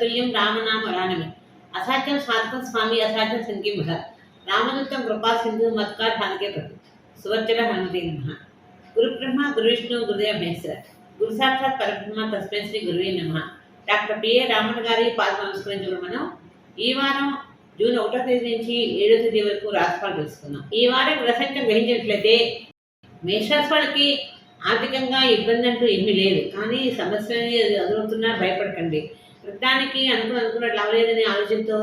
తత్తుల్యం రామనామ రాణమి అసాధ్యం స్వార్థం స్వామి అసాధ్యం సంకీమహ రామదూతం కృపా సింధు మత్కా ఠానకే ప్రభు. సువర్చల హనుమతి నమ. గురు బ్రహ్మ గురు విష్ణు గురుదేవ మహేశ్వర. గురు సాక్షాత్ పరబ్రహ్మ తస్మై శ్రీ గురువే నమ. డాక్టర్ పిఏ రామన్ గారి పాద నమస్కరించడం మనం ఈ వారం జూన్ ఒకటో తేదీ నుంచి ఏడో తేదీ వరకు రాశిఫలాలు తెలుసుకుందాం. ఈ వారం గ్రహసంఖ్య గ్రహించినట్లయితే మేషరాశి వాళ్ళకి ఆర్థికంగా ఇబ్బంది అంటూ ఏమీ లేదు. కానీ సమస్య అనేది ఎదురవుతున్నా భయపడకండి. ప్రతిదానికి అనుకుని అనుకున్నట్లు అవ్వలేదనే ఆలోచనతో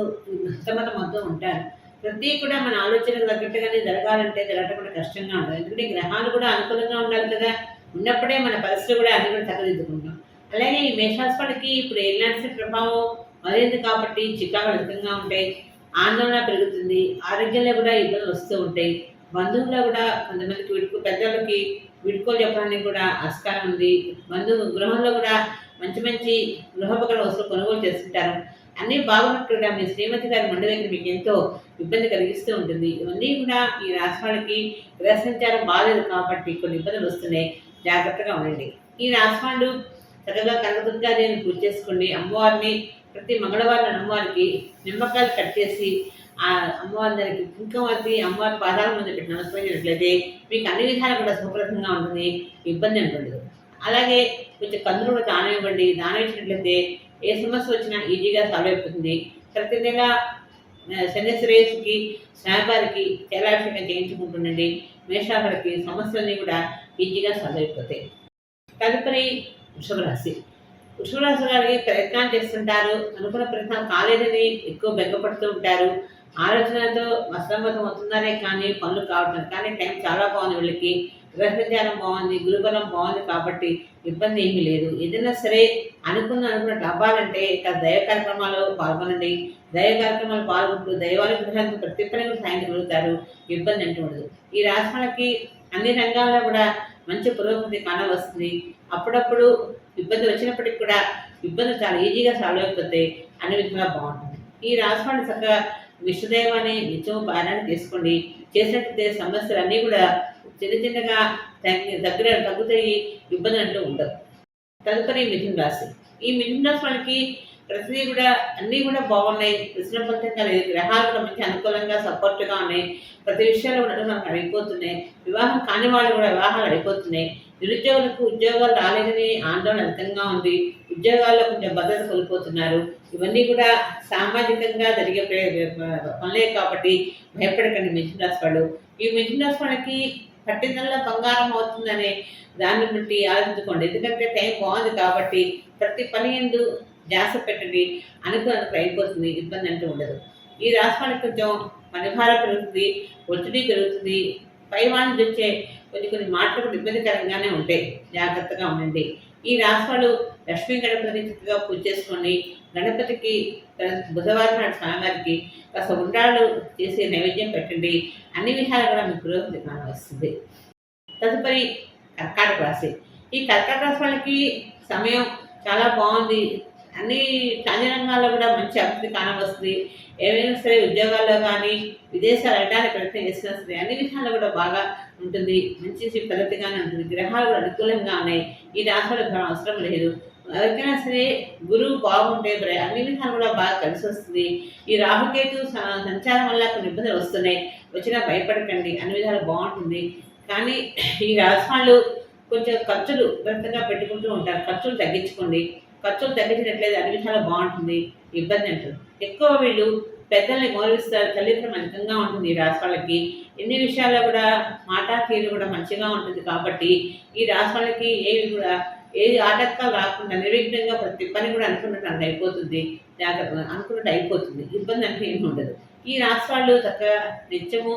హస్తమతం ఉంటారు. ప్రతి కూడా మన ఆలోచనకు తగ్గట్టుగానే జరగాలంటే జరగటం కూడా కష్టంగా ఉంటుంది. ఎందుకంటే గ్రహాలు కూడా అనుకూలంగా ఉండాలి కదా. ఉన్నప్పుడే మన పరిస్థితులు కూడా అన్ని కూడా చక్కదిద్దుకుంటాం అలాగే ఈ మేషాస్పడికి ఇప్పుడు ఏలినాటి ప్రభావం మరింది కాబట్టి చికాకులు అధికంగా ఉంటాయి. ఆందోళన పెరుగుతుంది. ఆరోగ్యంలో కూడా ఇబ్బందులు వస్తూ ఉంటాయి. బంధువుల్లో కూడా కొంతమందికి విడుకు పెద్దలకి విడుకోలు చెప్పడానికి కూడా ఆస్కారం ఉంది. బంధువు గృహంలో కూడా మంచి మంచి గృహోపకరణ వస్తువులు కొనుగోలు చేస్తుంటారు. అన్నీ బాగున్నట్టు మీ శ్రీమతి గారి మండి దగ్గర మీకు ఎంతో ఇబ్బంది కలిగిస్తూ ఉంటుంది. ఇవన్నీ కూడా ఈ రాష్ట్రాలకి గ్రహ సంచారం బాగాలేదు కాబట్టి కొన్ని ఇబ్బందులు వస్తున్నాయి. జాగ్రత్తగా ఉండండి. ఈ రాష్ట్రాలు చక్కగా కనకదుర్గాదేవిని పూజ చేసుకోండి అమ్మవారిని ప్రతి మంగళవారం అమ్మవారికి నిమ్మకాయలు కట్ చేసి ఆ అమ్మవారి దగ్గరికి కుంకుమతి అమ్మవారి పాదాల ముందు పెట్టి నమస్కరించినట్లయితే మీకు అన్ని విధాలు కూడా సుఖప్రదంగా ఉంటుంది. ఇబ్బంది ఉంటుంది అలాగే కొంచెం కందులు కూడా దానం ఇవ్వండి. దానం ఇచ్చినట్లయితే ఏ సమస్య వచ్చినా ఈజీగా సాల్వ్ అయిపోతుంది. ప్రతి నెల ఆ, శని శ్రేయస్కి స్వామివారికి తేలాభిషేకం చేయించుకుంటుండండి. మేషాహారకి సమస్యలన్నీ కూడా ఈజీగా సాల్వ్ అయిపోతాయి. తదుపరి వృషభరాశి. రాశి గారికి రాశి వారికి ప్రయత్నాలు చేస్తుంటారు. అనుకున్న ప్రయత్నం కాలేదని ఎక్కువ బెగ్గపడుతూ ఉంటారు. ఆలోచనతో అసంబద్ధం అవుతున్నారే కానీ పనులు కావటం కానీ టైం చాలా బాగుంది వీళ్ళకి. గ్రహసంచారం బాగుంది గురుబలం బాగుంది కాబట్టి ఇబ్బంది ఏమీ లేదు. ఏదైనా సరే అనుకున్న అనుకున్నట్టు అవ్వాలంటే ఇక దైవ కార్యక్రమాలు పాల్గొనండి. దైవ కార్యక్రమాలు పాల్గొంటూ దైవానుగ్రహానికి ప్రతి పని సాయం కలుగుతారు ఇబ్బంది అంటూ ఉండదు. ఈ రాష్ట్రాలకి అన్ని రంగాల్లో కూడా మంచి పురోగతి కానవస్తుంది. అప్పుడప్పుడు ఇబ్బంది వచ్చినప్పటికి కూడా ఇబ్బందులు చాలా ఈజీగా సాల్వ్ అయిపోతాయి. అన్ని విధంగా బాగుంటుంది. ఈ రాష్ట్రాన్ని చక్కగా విష్ణుదేవాన్ని నిత్యం పారాయణ తీసుకోండి. చేసినట్లయితే సమస్యలు అన్నీ కూడా చిన్న చిన్నగా తగ్గి దగ్గర తగ్గుతాయి ఇబ్బంది అంటూ ఉండదు తదుపరి మిథున్ రాశి. ఈ మిథున్ రాశి వాళ్ళకి ప్రతిదీ కూడా అన్నీ కూడా బాగున్నాయి. విశ్రమవంతంగా లేదు. గ్రహాలు కూడా మంచి అనుకూలంగా సపోర్ట్గా ఉన్నాయి. ప్రతి విషయాలు కూడా మనకు అడిగిపోతున్నాయి. వివాహం కాని వాళ్ళు కూడా వివాహాలు అడిగిపోతున్నాయి. నిరుద్యోగులకు ఉద్యోగాలు రాలేదని ఆందోళన అధికంగా ఉంది. ఉద్యోగాల్లో కొంచెం భద్రత కోల్పోతున్నారు. ఇవన్నీ కూడా సామాజికంగా జరిగే పనులే కాబట్టి భయపడకండి మిథున రాశి వాళ్ళు. ఈ మిథున రాశి వాళ్ళకి పట్టిందల్లా బంగారం అవుతుందనే దాన్ని బట్టి ఆలోచించుకోండి. ఎందుకంటే టైం బాగుంది కాబట్టి ప్రతి పని ఎందు ధ్యాస పెట్టండి. అనుకున్నట్టు అయిపోతుంది. ఇబ్బంది అంటూ ఉండదు. ఈ రాశి వాళ్ళకి కొంచెం పనిభారం పెరుగుతుంది. ఒత్తిడి పెరుగుతుంది. పై వాళ్ళ నుంచి వచ్చే కొన్ని కొన్ని మాటలు కూడా ఇబ్బందికరంగానే ఉంటాయి. జాగ్రత్తగా ఉండండి. ఈ రాష్ట్రాలు లక్ష్మీ గణపతిని చక్కగా పూజ చేసుకొని గణపతికి బుధవారం నాడు స్వామివారికి కాస్త ఉండాలు చేసి నైవేద్యం పెట్టండి. అన్ని విధాలు కూడా మీకు పురోగతి వస్తుంది. తదుపరి కర్కాటక రాశి. ఈ కర్కాటక రాశి వాళ్ళకి సమయం చాలా బాగుంది. అన్ని అన్ని రంగాల్లో కూడా మంచి అభివృద్ధి కానవస్తుంది. ఏమైనా సరే ఉద్యోగాల్లో కానీ విదేశాలు వెళ్ళడానికి ప్రయత్నం చేసినా సరే అన్ని విషయాల్లో కూడా బాగా ఉంటుంది. మంచి పద్ధతిగానే ఉంటుంది. గ్రహాలు కూడా అనుకూలంగా ఉన్నాయి. ఈ రాశులకు అవసరం లేదు. ఎవరికైనా సరే గురువు బాగుంటే ప్ర- అన్ని విధాలు కూడా బాగా కలిసి వస్తుంది. ఈ రాహుకేతు సంచారం వల్ల కొన్ని ఇబ్బందులు వస్తున్నాయి. వచ్చినా భయపడకండి. అన్ని విధాలు బాగుంటుంది. కానీ ఈ రాష్ట్రాలు కొంచెం ఖర్చులు భద్రంగా పెట్టుకుంటూ ఉంటారు. ఖర్చులు తగ్గించుకోండి. ఖర్చులు తగ్గించినట్లయితే అన్ని విషయాలు బాగుంటుంది ఇబ్బంది అంటారు. ఎక్కువ వీళ్ళు పెద్దల్ని గౌరవిస్తారు తల్లిదండ్రులు అధికంగా ఉంటుంది ఈ రాష్ట్రాలకి ఎన్ని విషయాల్లో కూడా మాట తీరు కూడా మంచిగా ఉంటుంది కాబట్టి ఈ రాష్ట్రాలకి ఏవి కూడా ఏది ఆటంకాలు రాకుండా నిర్విఘ్నంగా ప్రతి పని కూడా అనుకున్నట్టు అంత అయిపోతుంది జాగ్రత్త అనుకున్నట్టు అయిపోతుంది. ఇబ్బంది అంటే ఏమి ఉండదు. ఈ రాష్ట్రాలు చక్కగా నిత్యము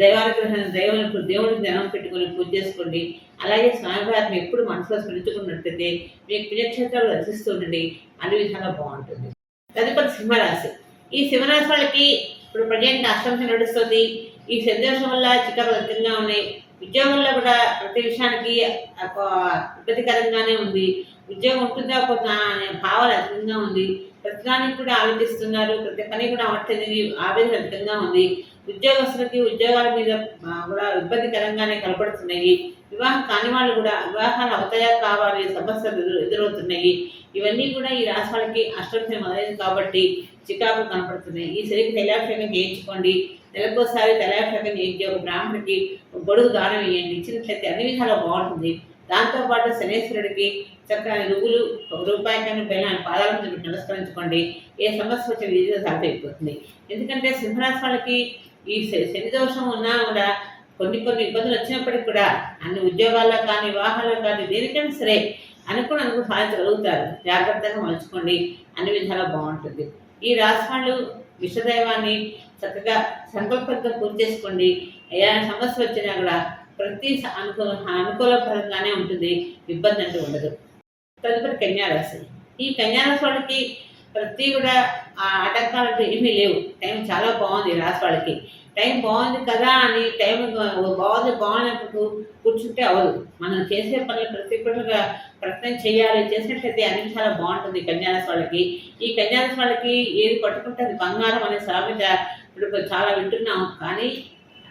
దైవానుగ్రహం దైవానికి దేవుడికి ధ్యానం పెట్టుకొని పూజ చేసుకోండి. అలాగే స్వామివారిని ఎప్పుడు మనసులో స్మరించుకున్నట్లయితే మీకు పుణ్యక్షేత్రాలు రచిస్తూ ఉండండి. అన్ని విధాలా బాగుంటుంది. తదుపరి సింహరాశి. ఈ సింహరాశి వాళ్ళకి ఇప్పుడు ప్రజెంట్ అష్టంశ నడుస్తుంది. ఈ సందేశం వల్ల చికాకులు అధికంగా ఉన్నాయి. ఉద్యోగంలో కూడా ప్రతి విషయానికి ఒక ఇబ్బందికరంగానే ఉంది. ఉద్యోగం ఉంటుందా? కొంత అనే భావాలు అధికంగా ఉంది. ప్రతిదానికి కూడా ఆలోచిస్తున్నారు. ప్రతి పని కూడా అవ్వట్లేదని ఆవేదన అధికంగా ఉంది. ఉద్యోగస్తులకి ఉద్యోగాల మీద కూడా ఇబ్బందికరంగానే కనపడుతున్నాయి. వివాహం కాని వాళ్ళు కూడా వివాహాలు అవుతాయా కావాలి సమస్యలు ఎదురు ఎదురవుతున్నాయి. ఇవన్నీ కూడా ఈ రాశి వాళ్ళకి అష్టమి మొదలైంది కాబట్టి చికాకు కనపడుతున్నాయి. ఈ శరీర తైలాభిషేకం చేయించుకోండి నెలకోసారి తైలాభిషేకం చేయించి ఒక బ్రాహ్మణుడికి గొడుగు దానం వేయండి ఇచ్చినట్లయితే అన్ని విధాలు బాగుంటుంది. దాంతోపాటు శనేశ్వరుడికి చక్కని రుగులు ఒక రూపాయి బెల్లాన్ని పాదాల మీద నమస్కరించుకోండి. ఏ సమస్య వచ్చిన ఈజీగా సాధ్యమైపోతుంది. ఎందుకంటే సింహరాశి వాళ్ళకి ఈ శని దోషం ఉన్నా కూడా కొన్ని కొన్ని ఇబ్బందులు వచ్చినప్పటికి కూడా అన్ని ఉద్యోగాల్లో కానీ వివాహాల్లో కానీ దేనికైనా సరే అనుకుని అనుకుని సాధించగలుగుతారు జాగ్రత్తగా మలుచుకోండి. అన్ని విధాలా బాగుంటుంది. ఈ రాశి వాళ్ళు విషదైవాన్ని చక్కగా సంకల్పంతో పూర్తి చేసుకోండి. ఏదైనా సమస్య వచ్చినా కూడా ప్రతి స- అనుకూల అనుకూలపరంగానే ఉంటుంది. ఇబ్బంది అంటూ ఉండదు. తదుపరి కన్యారాశి. ఈ కన్యారాశి వాళ్ళకి ప్రతి కూడా ఆ ఏమీ లేవు. టైం చాలా బాగుంది రాసి వాళ్ళకి. టైం బాగుంది కదా అని టైం బాగుంది బాగున్నప్పుడు కూర్చుంటే అవ్వదు. మనం చేసే పనులు ప్రతి ఒక్కరుగా ప్రయత్నం చేయాలి. చేసినట్లయితే అన్ని చాలా బాగుంటుంది కన్యారాశి వాళ్ళకి. ఈ కన్యారాశి వాళ్ళకి ఏది పట్టుకుంటే అది బంగారం అనే సామెత ఇప్పుడు చాలా వింటున్నాం. కానీ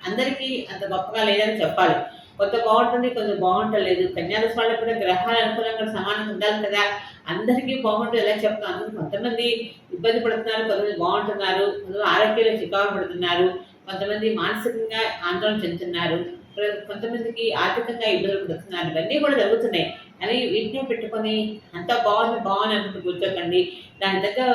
అందరికీ అంత గొప్పగా లేదని చెప్పాలి. కొంత బాగుంటుంది కొంత బాగుంటలేదు. కన్యారాశి కూడా గ్రహాలు అనుకూలంగా సమానంగా ఉండాలి కదా. అందరికీ బాగుంటుంది ఎలా చెప్తాం అందరూ కొంతమంది ఇబ్బంది పడుతున్నారు కొంతమంది బాగుంటున్నారు కొంతమంది ఆరోగ్యంలో చికాకు పడుతున్నారు కొంతమంది మానసికంగా ఆందోళన చెందుతున్నారు కొంతమందికి ఆర్థికంగా ఇబ్బందులు పడుతున్నారు. ఇవన్నీ కూడా జరుగుతున్నాయి. అని వీటిని పెట్టుకొని అంతా బాగుంది బాగుంది అనుకుంటూ కూర్చోకండి. దాని దగ్గర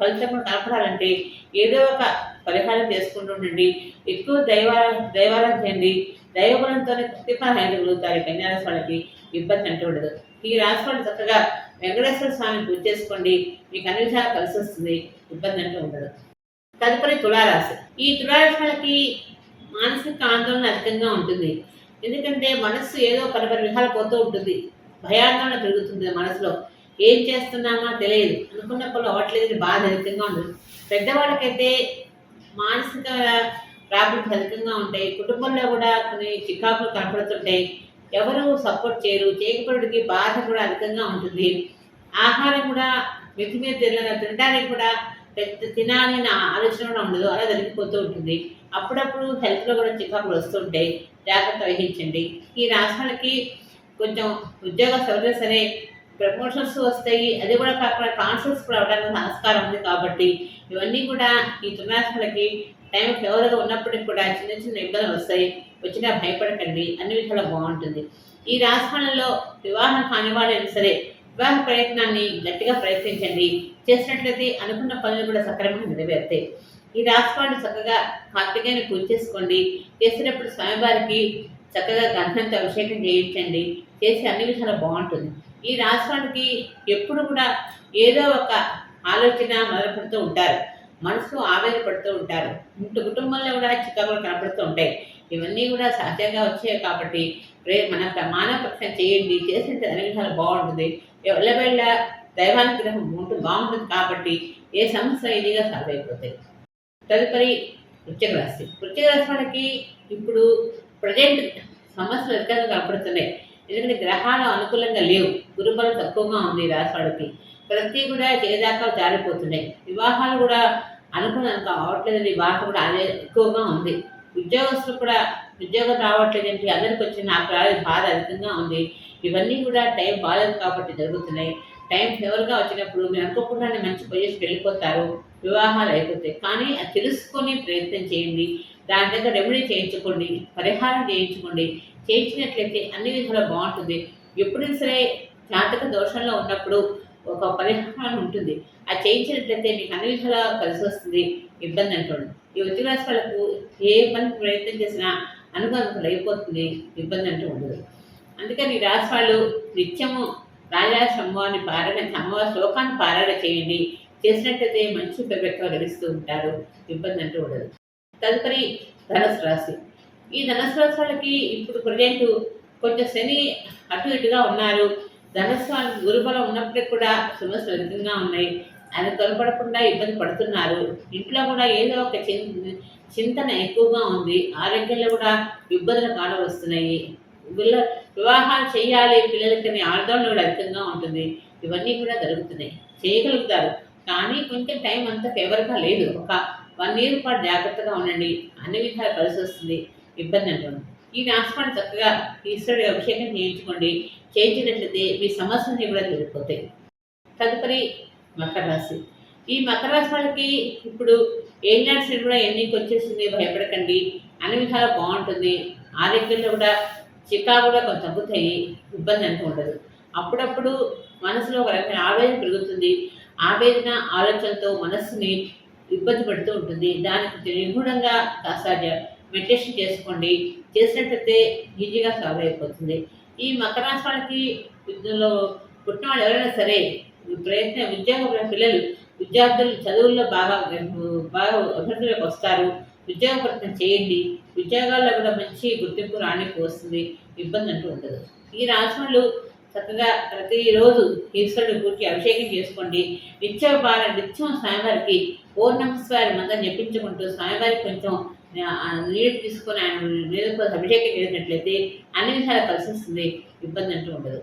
ఫలితం కూడా కనపడాలంటే ఏదో ఒక పరిహారం చేసుకుంటూ ఉండండి. ఎక్కువ దైవారా దైవారం చేయండి. దైవగుణంతోనే ప్రతి పని చేయగలుగుతారు ఈ కన్యారాశి వాళ్ళకి ఇబ్బంది అంటూ ఉండదు. ఈ రాశి వాళ్ళు చక్కగా వెంకటేశ్వర స్వామిని పూజ చేసుకోండి. మీకు అన్ని విషయాలు కలిసి వస్తుంది. ఇబ్బంది అంటూ ఉండదు. తదుపరి తులారాశి. ఈ తులారాశి వాళ్ళకి మానసిక ఆందోళన అధికంగా ఉంటుంది. ఎందుకంటే మనస్సు ఏదో పని పని విధాలు పోతూ ఉంటుంది. భయాందోళన పెరుగుతుంది మనసులో. ఏం చేస్తున్నామో తెలియదు. అనుకున్న పనులు అవ్వట్లేదు బాధ అధికంగా ఉంటుంది పెద్దవాళ్ళకైతే మానసిక ప్రాబ్లమ్స్ అధికంగా ఉంటాయి. కుటుంబంలో కూడా కొన్ని చికాకులు కనపడుతుంటాయి. ఎవరు సపోర్ట్ చేయరు. చేయకపోవడానికి బాధ కూడా అధికంగా ఉంటుంది. ఆహారం కూడా మితిమీద తిన- తినడానికి కూడా పెద్ద తినాలి అనే ఆలోచన కూడా ఉండదు. అలా జరిగిపోతూ ఉంటుంది. అప్పుడప్పుడు హెల్త్లో కూడా చికాకులు వస్తుంటాయి జాగ్రత్త వహించండి. ఈ రాష్ట్రాలకి కొంచెం ఉద్యోగస్తులు సరే ప్రమోషన్స్ వస్తాయి. అది కూడా కాకుండా ట్రాన్స్ఫర్స్ కూడా అవడానికి ఆస్కారం ఉంది కాబట్టి ఇవన్నీ కూడా ఈ తులారాశులకి టైం ఫేవర్గా ఉన్నప్పటికీ కూడా చిన్న చిన్న ఇబ్బందులు వస్తాయి. వచ్చినా భయపడకండి. అన్ని విధాలు బాగుంటుంది. ఈ రాష్ట్రాలలో వివాహం కాని వాళ్ళైనా సరే వివాహ ప్రయత్నాన్ని గట్టిగా ప్రయత్నించండి. చేసినట్లయితే అనుకున్న పనులు కూడా సక్రమంగా నెరవేరుతాయి. ఈ రాష్ట్రాన్ని చక్కగా కార్తికేయని పూజ చేసుకోండి. చేసినప్పుడు స్వామివారికి చక్కగా గంధంతో అభిషేకం చేయించండి. చేసి అన్ని విషయాలు బాగుంటుంది. ఈ రాష్ట్రానికి ఎప్పుడు కూడా ఏదో ఒక ఆలోచన మొదలుపెడుతూ ఉంటారు. మనసు ఆవేదపడుతూ ఉంటారు. ఇంటి కుటుంబంలో కూడా చికాకులు కనపడుతూ ఉంటాయి. ఇవన్నీ కూడా సహజంగా వచ్చాయి కాబట్టి రే మన మానవ పక్షం చేయండి. చేసిన అనుగ్రహాలు బాగుంటుంది. ఎల్లవేళ్ళ దైవానుగ్రహం ఉంటుంది బాగుంటుంది కాబట్టి ఏ సమస్య ఇదిగా సాల్వ్ అయిపోతాయి. తదుపరి వృశ్చిక రాశి. వృశ్చిక రాశి వాళ్ళకి ఇప్పుడు ప్రజెంట్ సమస్యలు ఎక్కువగా కనపడుతున్నాయి. ఎందుకంటే గ్రహాలు అనుకూలంగా లేవు. గురుబలం తక్కువగా ఉంది రాశివాడికి ప్రతి కూడా చేదాకా జారిపోతున్నాయి. వివాహాలు కూడా అనుకున్నంత అవట్లేదండి బాధ కూడా అదే ఎక్కువగా ఉంది. ఉద్యోగస్తులు కూడా ఉద్యోగం రావట్లేదంటే అందరికి వచ్చిన నాకు రాలేదు బాధ అధికంగా ఉంది. ఇవన్నీ కూడా టైం బాగాలేదు కాబట్టి జరుగుతున్నాయి. టైం ఫేవర్గా వచ్చినప్పుడు మీరు అనుకోకుండానే మంచి పొజిషన్ వెళ్ళిపోతారు. వివాహాలు అయిపోతాయి. కానీ అది తెలుసుకొని ప్రయత్నం చేయండి. దాని దగ్గర రెమెడీ చేయించుకోండి. పరిహారం చేయించుకోండి. చేయించినట్లయితే అన్ని విధాలు బాగుంటుంది. ఎప్పుడైనా సరే జాతక దోషంలో ఉన్నప్పుడు ఒక పరిహారం ఉంటుంది. అది చేయించినట్లయితే మీకు అన్ని విధాలా కలిసి వస్తుంది. ఇబ్బంది అంటుంది ఈ ఉద్యోగ రాశి వాళ్ళకు ఏ పని ప్రయత్నం చేసినా అనుకూలంగా అయిపోతుంది. ఇబ్బంది అంటూ ఉండదు. అందుకని ఈ రాశి వాళ్ళు నిత్యము రాజా పారాయణ అమ్మవారి శ్లోకాన్ని పారాయణ చేయండి. చేసినట్లయితే మంచి పెద్దగా గడిస్తూ ఉంటారు. ఇబ్బంది అంటూ ఉండదు. తదుపరి ధనుసు రాశి. ఈ ధనుసు రాశి వాళ్ళకి ఇప్పుడు ప్రజెంట్ కొంచెం శని అటు ఇటుగా ఉన్నారు. ధనుసు వాళ్ళకి గురుబలం ఉన్నప్పటికీ కూడా సమస్యలు అధికంగా ఉన్నాయి. ఆయన తొలపడకుండా ఇబ్బంది పడుతున్నారు. ఇంట్లో కూడా ఏదో ఒక చింతన ఎక్కువగా ఉంది. ఆరోగ్యంలో కూడా ఇబ్బందులు కానవస్తున్నాయి వీళ్ళ వివాహాలు చేయాలి పిల్లలకి ఆందోళన కూడా అధికంగా ఉంటుంది. ఇవన్నీ కూడా జరుగుతున్నాయి. చేయగలుగుతారు. కానీ కొంచెం టైం అంత ఫేవర్గా లేదు. ఒక వన్ ఇయర్ పాటు జాగ్రత్తగా ఉండండి. అన్ని విధాలు కలిసి వస్తుంది. ఇబ్బంది అంటుంది. ఈ నాస్పాన్ని చక్కగా ఈశ్వరుడి అభిషేకం చేయించుకోండి. చేయించినట్లయితే మీ సమస్యలన్నీ కూడా తీరిపోతాయి. తదుపరి మకర రాశి. ఈ మకర రాశి వాళ్ళకి ఇప్పుడు ఏలినాటి శని కూడా ఎన్నికి వచ్చేసింది భయపడకండి. అన్ని విధాలా బాగుంటుంది. ఆరోగ్యంలో కూడా చికా కూడా కొంత తగ్గుతాయి. ఇబ్బంది అంటూ ఉండదు. అప్పుడప్పుడు మనసులో ఒక రకమైన ఆవేదన పెరుగుతుంది. ఆవేదన ఆలోచనతో మనస్సుని ఇబ్బంది పెడుతూ ఉంటుంది. దానికి నిగుణంగా కాస్త మెడిటేషన్ చేసుకోండి. చేసినట్టయితే ఈజీగా సాల్వ్ అయిపోతుంది. ఈ మకర రాష్ట్రానికి ఇందులో పుట్టిన వాళ్ళు ఎవరైనా సరే ప్రయత్న ఉద్యోగ పిల్లలు విద్యార్థులు చదువుల్లో బాగా బాగా అభివృద్ధిలోకి వస్తారు. ఉద్యోగ ప్రయత్నం చేయండి. ఉద్యోగాల్లో కూడా మంచి గుర్తింపు రానికి వస్తుంది. ఇబ్బంది అంటూ ఉండదు. ఈ రాశి చక్కగా ప్రతిరోజు ఈశ్వరుడు పూర్తి అభిషేకం చేసుకోండి. నిత్య బాల నిత్యం స్వామివారికి పూర్ణమస్వారి మందం జపించుకుంటూ స్వామివారికి కొంచెం నీరు తీసుకొని ఆయన నీళ్ళతో అభిషేకం చేసినట్లయితే అన్ని విషయాలు కలిసిస్తుంది. ఇబ్బంది అంటూ ఉండదు.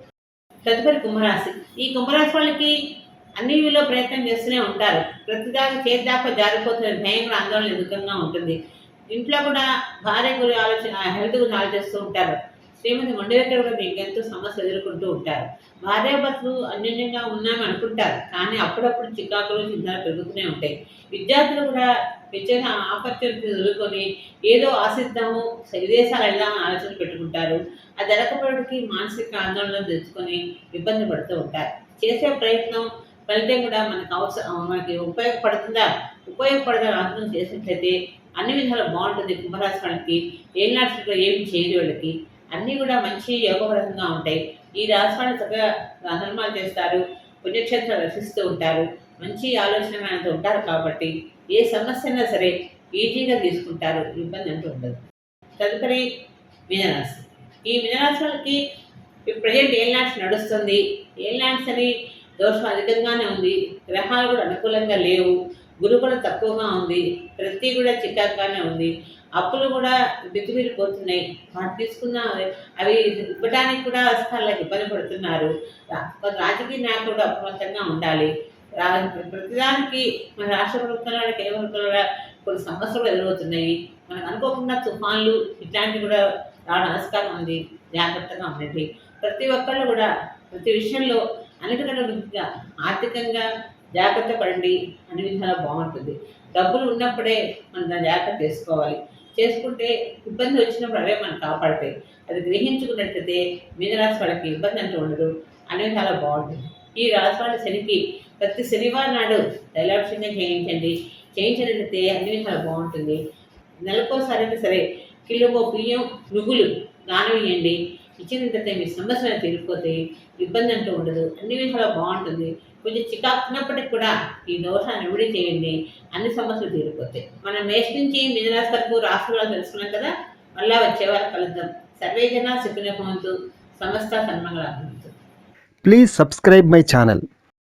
తదుపరి కుంభరాశి. ఈ కుంభరాశి వాళ్ళకి అన్నిలో ప్రయత్నం చేస్తూనే ఉంటారు. ప్రతిదాకా చేద్దాకా జారిపోతున్న భయం కూడా ఆందోళన ఎదుగుతంగా ఉంటుంది. ఇంట్లో కూడా భార్య గురి ఆలోచన హెల్త్ గురించి ఆలోచిస్తూ ఉంటారు. శ్రీమతి మొండవెక్కడ కూడా మీకు ఎంతో సమస్య ఎదుర్కొంటూ ఉంటారు. భార్యాభర్తలు అన్యోన్యంగా ఉన్నామని అనుకుంటారు కానీ అప్పుడప్పుడు చికాకులు చింతలు పెరుగుతూనే ఉంటాయి. విద్యార్థులు కూడా విద్యను ఆపర్చునిటీ ఎదుర్కొని ఏదో ఆశిద్దాము విదేశాలు వెళ్దామని ఆలోచన పెట్టుకుంటారు. అది జరగకపోవడానికి మానసిక ఆందోళన తెచ్చుకొని ఇబ్బంది పడుతూ ఉంటారు. చేసే ప్రయత్నం ఫలితం కూడా మనకు అవసరం మనకి ఉపయోగపడుతుందా? ఉపయోగపడదా ఆందోళన చేసినట్లయితే అన్ని విధాలు బాగుంటుంది కుంభరాశి వాళ్ళకి ఏం నాటిలో ఏమి చేయదు వాళ్ళకి. అన్నీ కూడా మంచి యోగపరంగా ఉంటాయి. ఈ రాశి వాళ్ళు చక్కగా ధర్మాలు చేస్తారు పుణ్యక్షేత్రాలు రక్షిస్తూ ఉంటారు. మంచి ఆలోచన ఉంటారు కాబట్టి ఏ సమస్య అయినా సరే ఈజీగా తీసుకుంటారు. ఇబ్బంది అంటూ ఉండదు. తదుపరి మీనరాశి. ఈ మీనరాశి ఇప్పుడు ప్రజెంట్ ఏ ల్యాండ్స్ నడుస్తుంది? ఏ ల్యాండ్స్ అని దోషం అధికంగానే ఉంది. గ్రహాలు కూడా అనుకూలంగా లేవు. గురువు కూడా తక్కువగా ఉంది. ప్రతి కూడా చికాకుగానే ఉంది. అప్పులు కూడా బిత్తుబిరిపోతున్నాయి వాటి తీసుకున్న అవి ఇవ్వడానికి కూడా వాళ్ళకి ఇబ్బంది పడుతున్నారు. రాజకీయ నాయకులు అప్రమత్తంగా ఉండాలి. రాలేదు. ప్రతిదానికి మన రాష్ట్ర ప్రభుత్వం కేంద్ర ప్రభుత్వం కూడా కొన్ని సమస్యలు ఎదురవుతున్నాయి. మనకు అనుకోకుండా తుఫాన్లు ఇట్లాంటివి కూడా రావడం ఆస్కారం ఉంది. జాగ్రత్తగా ఉండండి. ప్రతి ఒక్కళ్ళు కూడా ప్రతి విషయంలో అన్నిటికంటే ముఖ్యంగా ఆర్థికంగా జాగ్రత్త పడండి. అన్ని విధాలా బాగుంటుంది. డబ్బులు ఉన్నప్పుడే మనం దాన్ని జాగ్రత్త చేసుకోవాలి. చేసుకుంటే ఇబ్బంది వచ్చినప్పుడు అవే మనం కాపాడతాయి. అది గ్రహించుకున్నట్లయితే మీద రాశి వాళ్ళకి ఇబ్బంది అంటూ ఉండదు. అనేవి చాలా బాగుంటుంది. ఈ రాశి వాళ్ళ శనికి ప్రతి శనివారం నాడు తైలాభిషేకం చేయించండి. చేయించినట్లయితే అన్ని విధాలు బాగుంటుంది. నెలకోసారి సరే కిలో బియ్యం నువ్వులు నానవేయండి. ఇచ్చినట్లయితే మీ సమస్యలు తీరిపోతాయి ఇబ్బంది అంటూ ఉండదు. అన్ని విధాలు బాగుంటుంది. కొంచెం చికాకున్నప్పటికి కూడా ఈ దోషాన్ని విడి చేయండి. అన్ని సమస్యలు తీరిపోతాయి. మనం మేష నుంచి మిథునాశి వరకు రాష్ట్రాలు తెలుసుకున్నాం కదా? మళ్ళా వచ్చేవారు కలుద్దాం. సర్వేజన సుఖిన సమస్త సన్మంగళ ప్లీజ్ సబ్స్క్రైబ్ మై ఛానల్.